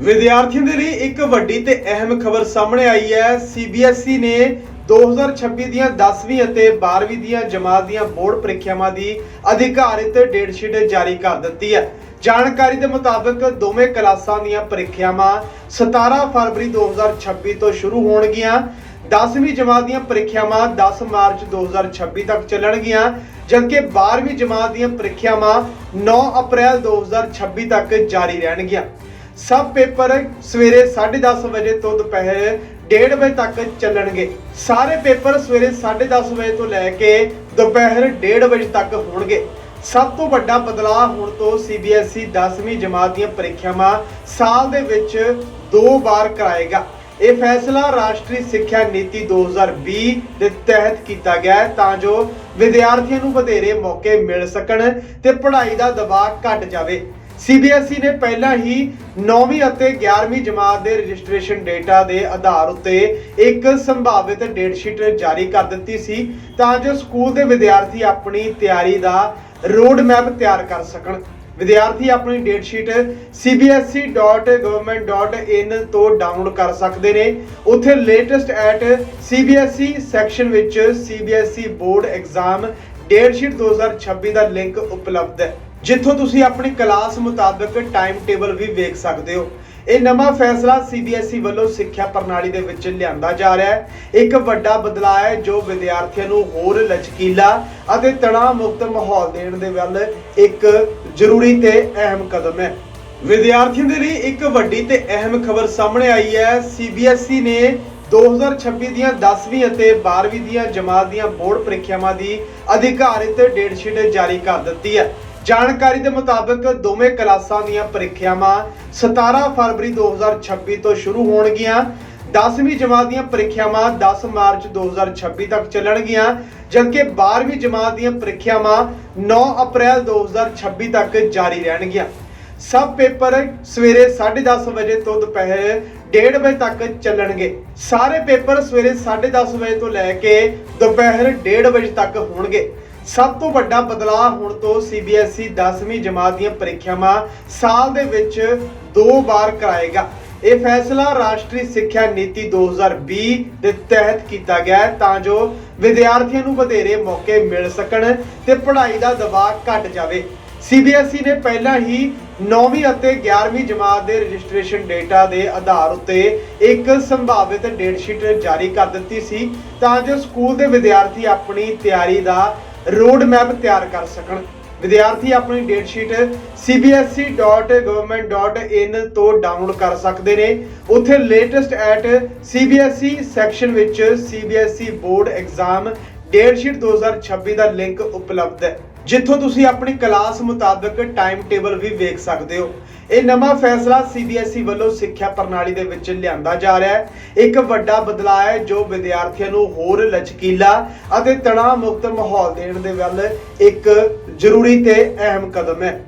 ਵਿਦਿਆਰਥੀਆਂ ਦੇ ਲਈ ਇੱਕ ਵੱਡੀ ਤੇ ਅਹਿਮ ਖਬਰ ਸਾਹਮਣੇ ਆਈ ਹੈ। CBSE ਨੇ 2026 ਦੀਆਂ 10ਵੀਂ ਅਤੇ 12ਵੀਂ ਦੀਆਂ ਜਮਾਤ ਦੀਆਂ ਬੋਰਡ ਪ੍ਰੀਖਿਆਵਾਂ ਦੀ ਅਧਿਕਾਰਿਤ ਡੇਟ ਸ਼ੀਟ ਜਾਰੀ ਕਰ ਦਿੱਤੀ ਹੈ। ਜਾਣਕਾਰੀ ਦੇ ਮੁਤਾਬਕ ਦੋਵੇਂ ਕਲਾਸਾਂ ਦੀਆਂ ਪ੍ਰੀਖਿਆਵਾਂ 17 ਫਰਵਰੀ 2026 ਤੋਂ ਸ਼ੁਰੂ ਹੋਣਗੀਆਂ। 10ਵੀਂ ਜਮਾਤ ਦੀਆਂ ਪ੍ਰੀਖਿਆਵਾਂ 10 ਮਾਰਚ 2026 ਤੱਕ ਚੱਲਣਗੀਆਂ, ਜਦਕਿ 12ਵੀਂ ਜਮਾਤ ਦੀਆਂ ਪ੍ਰੀਖਿਆਵਾਂ 9 ਅਪ੍ਰੈਲ 2026 ਤੱਕ ਜਾਰੀ ਰਹਿਣਗੀਆਂ। ਸਭ ਪੇਪਰ ਸਵੇਰੇ 10:30 ਵਜੇ ਤੋਂ ਦੁਪਹਿਰ 1:30 ਵਜੇ ਤੱਕ ਚੱਲਣਗੇ। ਸਾਰੇ ਪੇਪਰ ਸਵੇਰੇ 10:30 ਵਜੇ ਤੋਂ ਲੈ ਕੇ ਦੁਪਹਿਰ 1:30 ਵਜੇ ਤੱਕ ਹੋਣਗੇ। ਸਭ ਤੋਂ ਵੱਡਾ ਬਦਲਾਅ ਹੁਣ ਤੋਂ CBSE 10ਵੀਂ ਜਮਾਤ ਦੀਆਂ ਪ੍ਰੀਖਿਆਵਾਂ ਸਾਲ ਦੇ ਵਿੱਚ ਦੋ ਵਾਰ ਕਰਾਏਗਾ। ਇਹ ਫੈਸਲਾ ਰਾਸ਼ਟਰੀ ਸਿੱਖਿਆ ਨੀਤੀ 2020 ਦੇ ਤਹਿਤ ਕੀਤਾ ਗਿਆ ਤਾਂ ਜੋ ਵਿਦਿਆਰਥੀਆਂ ਨੂੰ ਵਧੇਰੇ ਮੌਕੇ ਮਿਲ ਸਕਣ ਤੇ ਪੜ੍ਹਾਈ ਦਾ ਦਬਾਅ ਘਟ ਜਾਵੇ। CBSE ਨੇ ਪਹਿਲਾਂ ਹੀ 9ਵੀਂ ਅਤੇ 11ਵੀਂ ਜਮਾਤ ਦੇ ਰਜਿਸਟ੍ਰੇਸ਼ਨ ਡੇਟਾ ਦੇ ਆਧਾਰ ਉੱਤੇ ਇੱਕ ਸੰਭਾਵਿਤ ਡੇਟ ਸ਼ੀਟ ਜਾਰੀ ਕਰ ਦਿੱਤੀ ਸੀ, ਤਾਂ ਜੋ ਸਕੂਲ ਦੇ ਵਿਦਿਆਰਥੀ ਆਪਣੀ ਤਿਆਰੀ ਦਾ ਰੋਡ ਮੈਪ ਤਿਆਰ ਕਰ ਸਕਣ। ਵਿਦਿਆਰਥੀ ਆਪਣੀ ਡੇਟ ਸ਼ੀਟ cbse.government.in ਤੋਂ ਡਾਊਨਲੋਡ ਕਰ ਸਕਦੇ ਨੇ। ਉੱਥੇ ਲੇਟੈਸਟ ਐਟ cbse ਸੈਕਸ਼ਨ ਵਿੱਚ cbse board exam date sheet 2026 ਦਾ ਲਿੰਕ ਉਪਲਬਧ ਹੈ। ਜਿੱਥੋਂ ਤੁਸੀਂ ਆਪਣੀ ਕਲਾਸ ਮੁਤਾਬਕ ਟਾਈਮ ਟੇਬਲ ਵੀ ਵੇਖ ਸਕਦੇ ਹੋ। ਇਹ ਨਵਾਂ ਫੈਸਲਾ CBSE ਵੱਲੋਂ ਸਿੱਖਿਆ ਪ੍ਰਣਾਲੀ ਦੇ ਵਿੱਚ ਲਿਆਂਦਾ ਜਾ ਰਿਹਾ ਹੈ। ਇੱਕ ਵੱਡਾ ਬਦਲਾਅ ਹੈ ਜੋ ਵਿਦਿਆਰਥੀਆਂ ਨੂੰ ਹੋਰ ਲਚਕੀਲਾ ਅਤੇ ਤਣਾਅ ਮੁਕਤ ਮਾਹੌਲ ਦੇਣ ਦੇ ਵੱਲ ਇੱਕ ਜ਼ਰੂਰੀ ਤੇ ਅਹਿਮ ਕਦਮ ਹੈ। ਵਿਦਿਆਰਥੀਆਂ ਦੇ ਲਈ ਇੱਕ ਵੱਡੀ ਤੇ ਅਹਿਮ ਖਬਰ ਸਾਹਮਣੇ ਆਈ ਹੈ। CBSE ਨੇ 2026 ਦੀਆਂ 10ਵੀਂ ਅਤੇ 12ਵੀਂ ਦੀਆਂ ਜਮਾਤ ਦੀਆਂ ਬੋਰਡ ਪ੍ਰੀਖਿਆਵਾਂ ਦੀ ਅਧਿਕਾਰਿਤ ਡੇਟ ਸ਼ੀਟ ਜਾਰੀ ਕਰ ਦਿੱਤੀ ਹੈ। ਜਾਣਕਾਰੀ ਦੇ ਮੁਤਾਬਕ ਦੋਵੇਂ ਕਲਾਸਾਂ ਦੀਆਂ ਪ੍ਰੀਖਿਆਵਾਂ 17 ਫਰਵਰੀ 2026 ਤੋਂ ਸ਼ੁਰੂ ਹੋਣਗੀਆਂ। 10ਵੀਂ ਜਮਾਤ ਦੀਆਂ ਪ੍ਰੀਖਿਆਵਾਂ 10 ਮਾਰਚ 2026 ਤੱਕ ਚੱਲਣਗੀਆਂ, ਜਦਕਿ 12ਵੀਂ ਜਮਾਤ ਦੀਆਂ ਪ੍ਰੀਖਿਆਵਾਂ 9 ਅਪ੍ਰੈਲ 2026 ਤੱਕ ਜਾਰੀ ਰਹਿਣਗੀਆਂ। ਸਭ ਪੇਪਰ ਸਵੇਰੇ 10:30 ਵਜੇ ਤੋਂ ਦੁਪਹਿਰ 1:30 ਵਜੇ ਤੱਕ ਚੱਲਣਗੇ। ਸਾਰੇ ਪੇਪਰ ਸਵੇਰੇ 10:30 ਵਜੇ ਤੋਂ ਲੈ ਕੇ ਦੁਪਹਿਰ 1:30 ਵਜੇ ਤੱਕ ਹੋਣਗੇ। ਸਭ ਤੋਂ ਵੱਡਾ ਬਦਲਾਅ ਹੁਣ ਤੋਂ CBSE 10ਵੀਂ ਜਮਾਤ ਦੀਆਂ ਪ੍ਰੀਖਿਆਵਾਂ ਸਾਲ ਦੇ ਵਿੱਚ ਦੋ ਵਾਰ ਕਰਾਏਗਾ। ਇਹ ਫੈਸਲਾ ਰਾਸ਼ਟਰੀ ਸਿੱਖਿਆ ਨੀਤੀ 2020 ਦੇ ਤਹਿਤ ਕੀਤਾ ਗਿਆ ਹੈ ਤਾਂ ਜੋ ਵਿਦਿਆਰਥੀਆਂ ਨੂੰ ਵਧੇਰੇ ਮੌਕੇ ਮਿਲ ਸਕਣ ਤੇ ਪੜ੍ਹਾਈ ਦਾ ਦਬਾਅ ਘਟ ਜਾਵੇ। CBSE ਨੇ ਪਹਿਲਾਂ ਹੀ 9ਵੀਂ ਅਤੇ 11ਵੀਂ ਜਮਾਤ ਦੇ ਰਜਿਸਟ੍ਰੇਸ਼ਨ ਡੇਟਾ ਦੇ ਆਧਾਰ ਉੱਤੇ ਇੱਕ ਸੰਭਾਵਿਤ ਡੇਟ ਸ਼ੀਟ ਜਾਰੀ ਕਰ ਦਿੱਤੀ ਸੀ ਤਾਂ ਜੋ ਸਕੂਲ ਦੇ ਵਿਦਿਆਰਥੀ ਆਪਣੀ ਤਿਆਰੀ ਦਾ ਰੋਡ ਮੈਪ ਤਿਆਰ ਕਰ ਸਕਣ। ਵਿਦਿਆਰਥੀ ਆਪਣੀ ਡੇਟ ਸ਼ੀਟ cbse.government.in ਤੋਂ ਡਾਊਨਲੋਡ ਕਰ ਸਕਦੇ ਨੇ। ਉੱਥੇ ਲੇਟੈਸਟ ਐਟ cbse ਸੈਕਸ਼ਨ ਵਿੱਚ cbse board exam date sheet 2026 ਦਾ ਲਿੰਕ ਉਪਲਬਧ ਹੈ। ਜਿੱਥੋਂ ਤੁਸੀਂ ਆਪਣੀ ਕਲਾਸ ਮੁਤਾਬਕ ਟਾਈਮ ਟੇਬਲ ਵੀ ਵੇਖ ਸਕਦੇ ਹੋ। ਇਹ ਨਵਾਂ ਫੈਸਲਾ CBSE ਵੱਲੋਂ ਸਿੱਖਿਆ ਪ੍ਰਣਾਲੀ ਦੇ ਵਿੱਚ ਲਿਆਂਦਾ ਜਾ ਰਿਹਾ ਹੈ। ਇੱਕ ਵੱਡਾ ਬਦਲਾਅ ਹੈ ਜੋ ਵਿਦਿਆਰਥੀਆਂ ਨੂੰ ਹੋਰ ਲਚਕੀਲਾ ਅਤੇ ਤਣਾਅ ਮੁਕਤ ਮਾਹੌਲ ਦੇਣ ਦੇ ਵੱਲ ਇੱਕ ਜ਼ਰੂਰੀ ਤੇ ਅਹਿਮ ਕਦਮ ਹੈ।